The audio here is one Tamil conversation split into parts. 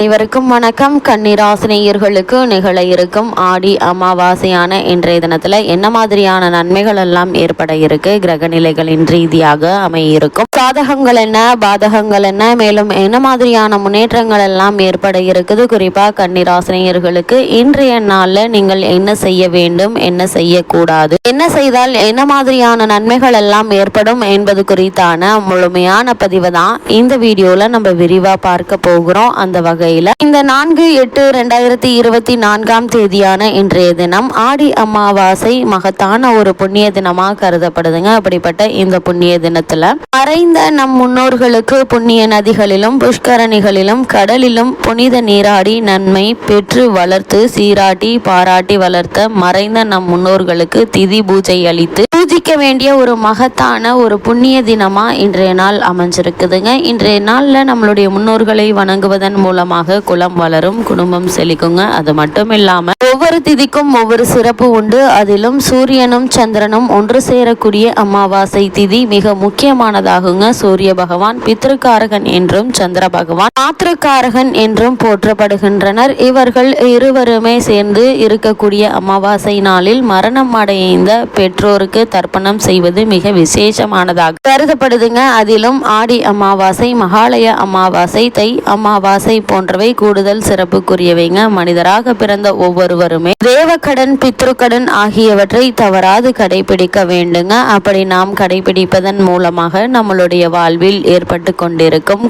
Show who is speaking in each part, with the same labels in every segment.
Speaker 1: அனைவருக்கும் வணக்கம். கன்னிராசினியர்களுக்கு நிகழ இருக்கும் ஆடி அமாவாசையான இன்றைய தினத்துல என்ன மாதிரியான நன்மைகள் எல்லாம் ஏற்பட இருக்கு? கிரக நிலைகளின் ரீதியாக அமையிருக்கும். சாதகங்கள் என்ன? பாதகங்கள் என்ன? மேலும் என்ன மாதிரியான முன்னேற்றங்கள் எல்லாம் ஏற்பட இருக்குது? குறிப்பா கன்னிராசினியர்களுக்கு இன்றைய நாள்ல நீங்கள் என்ன செய்ய வேண்டும்? என்ன செய்யக்கூடாது? என்ன செய்தால் என்ன மாதிரியான நன்மைகள் எல்லாம் ஏற்படும் என்பது குறித்தான முழுமையான பதிவு தான் இந்த வீடியோல நம்ம விரிவா பார்க்க போகிறோம். அந்த வகை வகையில் இந்த நான்கு எட்டு ரெண்டாயிரத்தி இருபத்தி நான்காம் தேதியான இன்றைய தினம் ஆடி அமாவாசை மகத்தான ஒரு புண்ணிய தினமாக கருதப்படுதுங்க. அப்படிப்பட்ட இந்த புண்ணிய தினத்துல மறைந்த நம் முன்னோர்களுக்கு புண்ணிய நதிகளிலும் புஷ்கரணிகளிலும் கடலிலும் புனித நீராடி நன்மை பெற்று வளர்த்து சீராட்டி பாராட்டி வளர்த்த மறைந்த நம் முன்னோர்களுக்கு திதி பூஜை அளித்து பூஜிக்க வேண்டிய ஒரு மகத்தான ஒரு புண்ணிய தினமாக இன்றைய நாள் அமைஞ்சிருக்குதுங்க. இன்றைய நாளில் நம்மளுடைய முன்னோர்களை வணங்குவதன் மூலமாக குலம் வளரும் குடும்பம் செழிக்குங்க. அது மட்டும் இல்லாமல் ஒவ்வொரு திதிக்கும் ஒவ்வொரு சிறப்பு உண்டு. அதிலும் சூரியனும் சந்திரனும் ஒன்று சேரக்கூடிய அமாவாசை திதி மிக முக்கியமானதாகுங்க. சூரிய பகவான் பித்ருக்காரகன் என்றும் சந்திர பகவான் மாத்திருக்காரகன் என்றும் போற்றப்படுகின்றனர். இவர்கள் இருவருமே சேர்ந்து இருக்கக்கூடிய அமாவாசை நாளில் மரணம் அடைந்த பெற்றோருக்கு தர்ப்பணம் செய்வது மிக விசேஷமானதாக கருதப்படுதுங்க. அதிலும் ஆடி அமாவாசை மகாலய அமாவாசை தை அமாவாசை போன்றவை கூடுதல் சிறப்புக்குரியவைங்க. மனிதராக பிறந்த ஒவ்வொரு ஒவ்வொருவருமே தேவக்கடன் பித்ருக்கடன் ஆகியவற்றை தவறாது கடைபிடிக்க வேண்டுங்க. அப்படி நாம் கடைபிடிப்பதன் மூலமாக நம்மளுடைய வாழ்வில் ஏற்பட்டு கொண்டிருக்கும்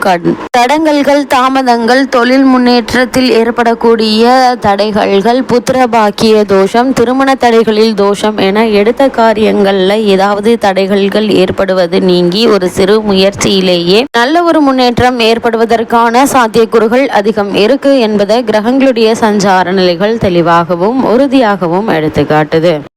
Speaker 1: தடங்கல்கள் தாமதங்கள் தொழில் முன்னேற்றத்தில் ஏற்படக்கூடிய தடைகள்கள் புத்திர பாக்கிய தோஷம் திருமண தடைகளில் தோஷம் என எடுத்த காரியங்கள்ல ஏதாவது தடைகள்கள் ஏற்படுவது நீங்கி ஒரு சிறு முயற்சியிலேயே நல்ல ஒரு முன்னேற்றம் ஏற்படுவதற்கான சாத்தியக்கூறுகள் அதிகம் இருக்கு என்பதை கிரகங்களுடைய சஞ்சார நிலைகள் தெளிவாக தெளிவாகவும் உறுதியாகவும் எடுத்துக்காட்டுது.